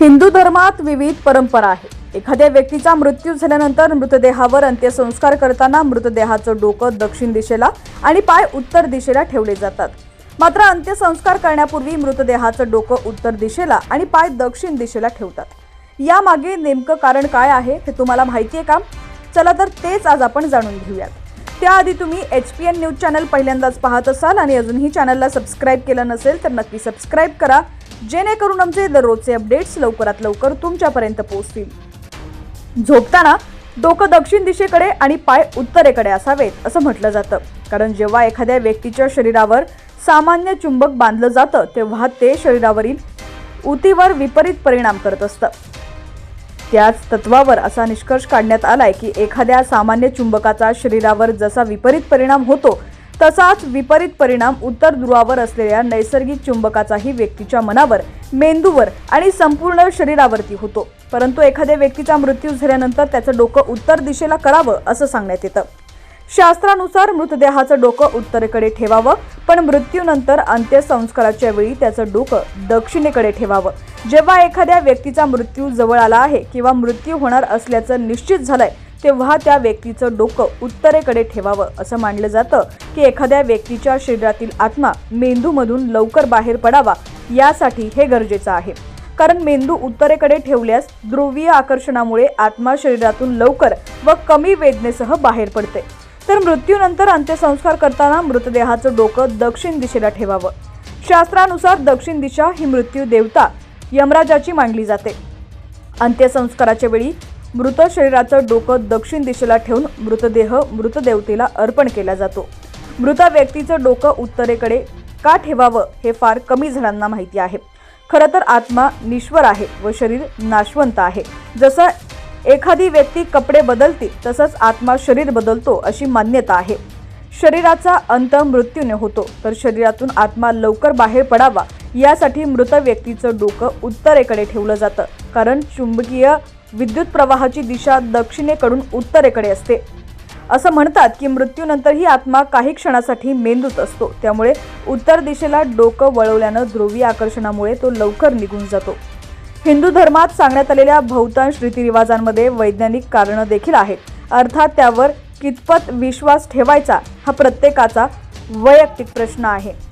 हिंदू धर्मात विविध परंपरा आहे एखाद्या व्यक्तीचा मृत्यू झाल्यानंतर मृतदेहावर अंत्यसंस्कार करताना मृतदेहाचं डोकं दक्षिण दिशेला आणि पाय उत्तर दिशेला ठेवले जातात. मात्र अंत्यसंस्कार करण्यापूर्वी मृतदेहाचं डोकं उत्तर दिशेला आणि पाय दक्षिण दिशेला ठेवतात. यामागे नेमकं कारण काय आहे हे तुम्हाला माहिती आहे का? चला तर तेच आज आपण जाणून घेऊयात. त्याआधी तुम्ही H P N news channel पहिल्यांदाच पाहत असाल आणि अजूनही चॅनलला सबस्क्राईब केलं नसेल तर नक्की सबस्क्राईब करा. जेणेकरून आमचे दररोजचे अपडेट्स लवकरात लवकर तुमच्यापर्यंत पोहोचतील. झोपताना डोकं दक्षिण दिशेकडे आणि पाय उत्तरेकडे असावेत असं म्हटलं जातं. कारण जेव्हा एखाद्या व्यक्तीच्या शरीरावर सामान्य चुंबक बांधलं जातं तेव्हा ते शरीरावरील ऊतीवर विपरीत परिणाम करत असतं. त्याच तत्वावर असा निष्कर्ष काढण्यात आलाय की एखाद्या सामान्य चुंबकाचा शरीरावर जसा विपरीत परिणाम होतो तसाच विपरीत परिणाम उत्तर ध्रुवावर असलेल्या नैसर्गिक चुंबकाचाही व्यक्तीच्या मनावर मेंदूवर आणि संपूर्ण शरीरावरती होतो. परंतु एखाद्या व्यक्तीचा मृत्यू झाल्यानंतर त्याचं डोकं उत्तर दिशेला करावं असं सांगण्यात येतं. शास्त्रानुसार मृतदेहाचं डोकं उत्तरेकडे ठेवावं पण मृत्यूनंतर अंत्यसंस्काराच्या वेळी त्याचं डोकं दक्षिणेकडे ठेवावं. जेव्हा एखाद्या व्यक्तीचा मृत्यू जवळ आला आहे किंवा मृत्यू होणार असल्याचं निश्चित झालंय तेव्हा त्या व्यक्तीचं डोकं उत्तरेकडे ठेवावं असं मानलं जातं की एखाद्या व्यक्तीच्या शरीरातील आत्मा मेंदूमधून लवकर बाहेर पडावा यासाठी हे गरजेचं आहे. कारण मेंदू उत्तरेकडे ठेवल्यास ध्रुवीय आकर्षणामुळे आत्मा शरीरातून लवकर व कमी वेदनेसह बाहेर पडते. तर मृत्यूनंतर अंत्यसंस्कार करताना मृतदेहाचं डोकं दक्षिण दिशेला ठेवावं. शास्त्रानुसार दक्षिण दिशा ही मृत्यू देवता यमराजाची मानली जाते. अंत्यसंस्काराच्या वेळी मृत शरीराचं डोकं दक्षिण दिशेला ठेवून मृतदेह मृतदेवतेला अर्पण केला जातो. मृत व्यक्तीचं डोकं उत्तरेकडे का ठेवावं हे फार कमी जणांना माहिती आहे. खरं तर आत्मा निश्वर आहे व शरीर नाशवंत आहे. जसं एखादी व्यक्ती कपडे बदलते तसंच आत्मा शरीर बदलतो अशी मान्यता आहे. शरीराचा अंत मृत्यूने होतो तर शरीरातून आत्मा लवकर बाहेर पडावा यासाठी मृत व्यक्तीचं डोकं उत्तरेकडे ठेवलं जातं. कारण चुंबकीय विद्युत प्रवाहाची दिशा दक्षिणेकडून उत्तरेकडे असते. असं म्हणतात की मृत्यूनंतर ही आत्मा काही क्षणासाठी मेंदूत असतो. त्यामुळे उत्तर दिशेला डोकं वळवल्यानं ध्रुवीय आकर्षणामुळे तो लवकर निघून जातो. हिंदू धर्मात सांगण्यात आलेल्या बहुतांश रीतिरिवाजांमध्ये वैज्ञानिक कारणं देखील आहेत. अर्थात त्यावर कितपत विश्वास ठेवायचा हा प्रत्येकाचा वैयक्तिक प्रश्न आहे.